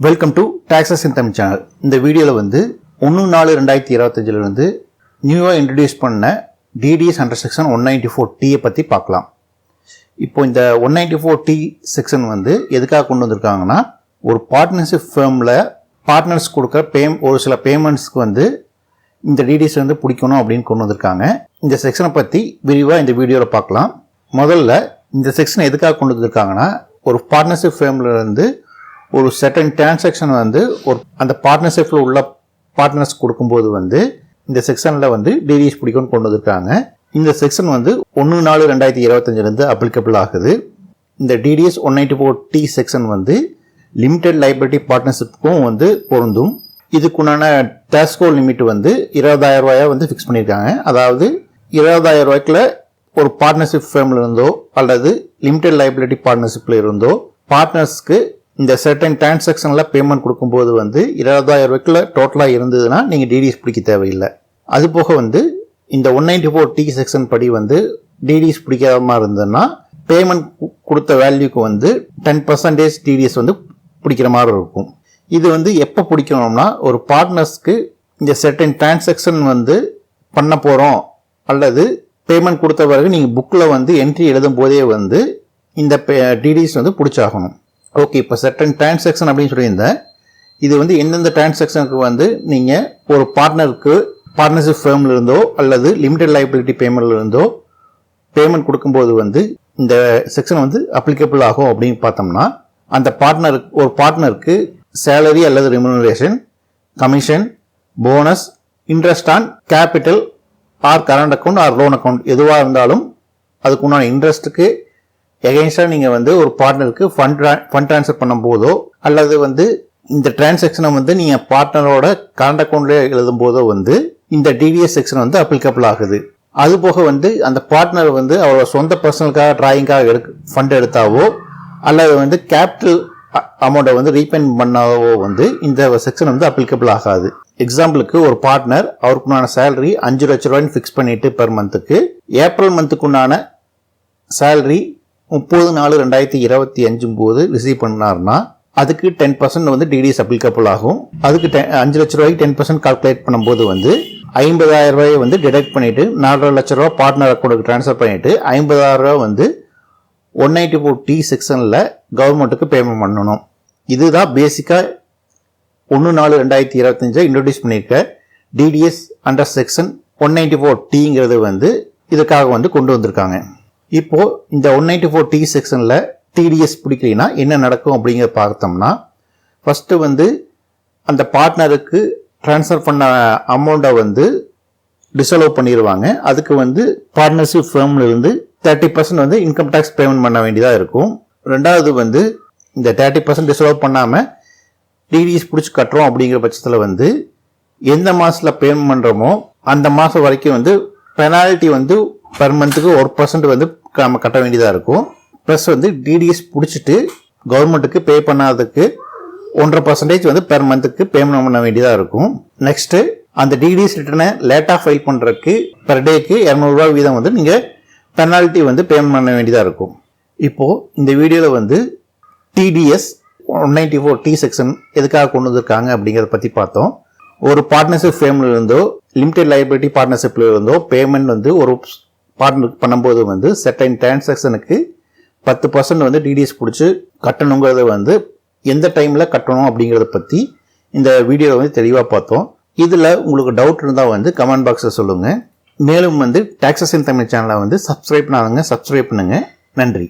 Welcome to taxes in Tamil channel இந்த வீடியோவில் வந்து ஒன்று நாலு ரெண்டாயிரத்தி இருபத்தஞ்சிலிருந்து நியூவாக இன்ட்ரடியூஸ் பண்ண TDS under section one ninety four டீயை பற்றி பார்க்கலாம். இப்போ இந்த one ninety four T section வந்து எதுக்காக கொண்டு வந்திருக்காங்கன்னா ஒரு பார்ட்னர்ஷிப் ஃபேமில் பார்ட்னர்ஸ் கொடுக்குற பே ஒரு சில பேமெண்ட்ஸ்க்கு வந்து இந்த டிடிஎஸ் வந்து பிடிக்கணும் அப்படின்னு கொண்டு வந்திருக்காங்க. இந்த செக்ஷனை பற்றி விரிவாக இந்த வீடியோவில் பார்க்கலாம். முதல்ல இந்த செக்ஷன் எதுக்காக கொண்டு வந்திருக்காங்கன்னா ஒரு பார்ட்னர்ஷிப் ஃபேமில் இருந்து ஒரு செட்டன் டிரான்சாக்ஷன் வந்து ஒரு அந்த பார்ட்னர்ஷிப்பில் உள்ள பார்ட்னர்ஸ் கொடுக்கும்போது வந்து இந்த செக்ஷனில் வந்து டிடிஎஸ் பிடிக்கும்னு கொண்டு வந்திருக்காங்க. இந்த செக்ஷன் வந்து ஒன்று நாலு ரெண்டாயிரத்தி இருபத்தஞ்சிலேருந்து அப்ளிகபிள் ஆகுது. இந்த TDS one ninety four T section வந்து லிமிடெட் லைபிலிட்டி பார்ட்னர்ஷிப்புக்கும் வந்து பொருந்தும். இதுக்குண்டான டேஸ்கோ லிமிட் வந்து இருபதாயிரம் ரூபாயா வந்து ஃபிக்ஸ் பண்ணியிருக்காங்க. அதாவது இருபதாயிரம் ரூபாய்க்குள்ள ஒரு பார்ட்னர்ஷிப் ஃபேமில் இருந்தோ அல்லது லிமிடெட் லைபிலிட்டி பார்ட்னர்ஷிப்பில் இருந்தோ பார்ட்னர்ஸ்க்கு இந்த சர்டன் டிரான்சாக்ஷனில் பேமெண்ட் கொடுக்கும்போது வந்து இருபதாயிரம் ரூபாய்க்குள்ள டோட்டலாக இருந்ததுன்னா நீங்கள் டிடிஎஸ் பிடிக்க தேவையில்லை. அது போக வந்து இந்த one ninety four T section படி வந்து டிடிஎஸ் பிடிக்காத மாதிரி இருந்ததுன்னா பேமெண்ட் கொடுத்த வேல்யூக்கு வந்து டென் பர்சன்டேஜ் டிடிஎஸ் வந்து பிடிக்கிற மாதிரி இருக்கும். இது வந்து எப்போ பிடிக்கணும்னா ஒரு பார்ட்னர்ஸ்க்கு இந்த செர்டன் டிரான்சாக்ஷன் வந்து பண்ண போகிறோம் அல்லது பேமெண்ட் கொடுத்த பிறகு நீங்கள் புக்கில் வந்து என்ட்ரி எழுதும் போதே வந்து இந்த டிடிஎஸ் வந்து பிடிச்சாகணும். ஓகே இப்போ செட்டன் டிரான்சாக்ஷன் அப்படின்னு சொல்லியிருந்தேன். இது வந்து எந்தெந்த டிரான்சாக்ஷனுக்கு வந்து நீங்கள் ஒரு பார்ட்னருக்கு பார்ட்னர்ஷிப் ஃபேமில் இருந்தோ அல்லது லிமிடெட் லைபிலிட்டி பேமெண்ட்ல இருந்தோ பேமெண்ட் கொடுக்கும்போது வந்து இந்த செக்ஷன் வந்து அப்ளிகபிள் ஆகும் அப்படின்னு பார்த்தோம்னா அந்த பார்ட்னருக்கு ஒரு பார்ட்னருக்கு சேலரி அல்லது remuneration commission bonus interest on capital or current account or loan account எதுவாக இருந்தாலும் அதுக்கு உண்டான இன்ட்ரெஸ்ட்டுக்கு எகென்ஸ்டாக நீங்கள் வந்து ஒரு பார்ட்னருக்கு ஃபண்ட் ஃபண்ட் ட்ரான்ஸ்ஃபர் பண்ணும் போதோ அல்லது வந்து இந்த டிரான்சாக்ஷனை வந்து நீங்கள் பார்ட்னரோட கரண்ட் அக்கௌண்ட்லேயே எழுதும் போதோ வந்து இந்த டிடிஎஸ் செக்ஷன் வந்து அப்ளிகபிள் ஆகுது. அது போக வந்து அந்த பார்ட்னர் வந்து அவரோட சொந்த பர்சனலுக்காக டிராயிங்காக எடு ஃபண்ட் எடுத்தாவோ அல்லது வந்து கேபிட்டல் அமௌண்ட்டை வந்து ரீபெண்ட் பண்ணாவோ வந்து இந்த செக்ஷன் வந்து அப்ளிகபிள் ஆகாது. எக்ஸாம்பிளுக்கு ஒரு பார்ட்னர் அவருக்குண்டான சேலரி அஞ்சு லட்ச ரூபாய்னு ஃபிக்ஸ் பண்ணிட்டு பெர் மந்த்துக்கு ஏப்ரல் மந்த்துக்குண்டான சேலரி முப்பது நாலு ரெண்டாயிரத்தி இருபத்தி அஞ்சும் போது ரிசீவ் பண்ணார்னா அதுக்கு டென் பர்சன்ட் வந்து டிடிஎஸ் அப்ளிகபிள் ஆகும். அதுக்கு அஞ்சு லட்ச ரூபாய்க்கு டென் பர்சன்ட் கால்குலேட் பண்ணும்போது வந்து ஐம்பதாயிரம் ரூபாயை வந்து டிடெக்ட் பண்ணிட்டு நாலரை லட்ச ரூபா பார்ட்னர் அக்கௌண்ட்டுக்கு ட்ரான்ஸ்ஃபர் பண்ணிட்டு ஐம்பதாயிரம் ரூபா வந்து ஒன் நைன்டி ஃபோர் டி செக்ஷனில் கவர்மெண்ட்டுக்கு பேமெண்ட் பண்ணணும். இதுதான் பேசிக்காக ஒன்று நாலு ரெண்டாயிரத்தி இருபத்தஞ்சை இன்ட்ரடியூஸ் பண்ணியிருக்க TDS under section one ninety four டிங்கிறது வந்து இதுக்காக வந்து கொண்டு வந்திருக்காங்க. இப்போ இந்த ஒன் நைன்டி ஃபோர் டி செக்ஷனில் டிடிஎஸ் பிடிக்கலைன்னா என்ன நடக்கும் அப்படிங்கிற பார்த்தோம்னா ஃபஸ்ட்டு வந்து அந்த பார்ட்னருக்கு ட்ரான்ஸ்ஃபர் பண்ண அமௌண்ட்டை வந்து டிசலோவ் பண்ணிடுவாங்க அதுக்கு வந்து பார்ட்னர்ஷிப் ஃபேம்லேருந்து தேர்ட்டி பர்சன்ட் வந்து இன்கம் டேக்ஸ் பேமெண்ட் பண்ண வேண்டியதாக இருக்கும். ரெண்டாவது வந்து இந்த தேர்ட்டி பர்சன்ட் டிசலோவ் பண்ணாமல் டிடிஎஸ் பிடிச்சி கட்டுறோம் அப்படிங்கிற பட்சத்தில் வந்து எந்த மாதத்தில் பேமெண்ட் பண்ணுறோமோ அந்த மாதம் வரைக்கும் வந்து பெனால்ட்டி வந்து பெர் மந்த்துக்கு ஒரு பர்சன்ட் வந்து நம்ம கட்ட வேண்டியதாக இருக்கும். ப்ளஸ் வந்து டிடிஎஸ் பிடிச்சிட்டு கவர்மெண்ட்டுக்கு பே பண்ணாததுக்கு ஒன்றரை பர்சன்டேஜ் வந்து பெர் மந்த்துக்கு பேமெண்ட் பண்ண வேண்டியதாக இருக்கும். நெக்ஸ்ட்டு அந்த டிடிஎஸ் ரிட்டனை லேட்டாக ஃபைல் பண்ணுறதுக்கு பெர் டேக்கு இரநூறுவா வீதம் வந்து நீங்கள் பெனால்ட்டி வந்து பேமெண்ட் பண்ண வேண்டியதாக இருக்கும். இப்போது இந்த வீடியோவில் வந்து TDS one ninety four T section எதுக்காக கொண்டு வந்திருக்காங்க அப்படிங்கிறத பற்றி பார்த்தோம். ஒரு பார்ட்னர்ஷிப் ஃபேமில் லிமிடெட் லைபிலிட்டி பார்ட்னர்ஷிப்பில் இருந்தோ பேமெண்ட் வந்து ஒரு பார்ட்னர் பண்ணும்போது வந்து செட்டைன் டிரான்சாக்ஷனுக்கு பத்து பர்சன்ட் வந்து டிடிஎஸ் பிடிச்சி கட்டணுங்கிறத வந்து எந்த டைமில் கட்டணும் அப்படிங்கிறத பற்றி இந்த வீடியோவில் வந்து தெளிவாக பார்த்தோம். இதில் உங்களுக்கு டவுட் இருந்தால் வந்து கமெண்ட் பாக்ஸில் சொல்லுங்கள் மேலும் வந்து டாக்ஸஸ் இன் தமிழ் சேனலை வந்து சப்ஸ்கிரைப் பண்ணாதவங்க சப்ஸ்கிரைப் பண்ணுங்கள் நன்றி.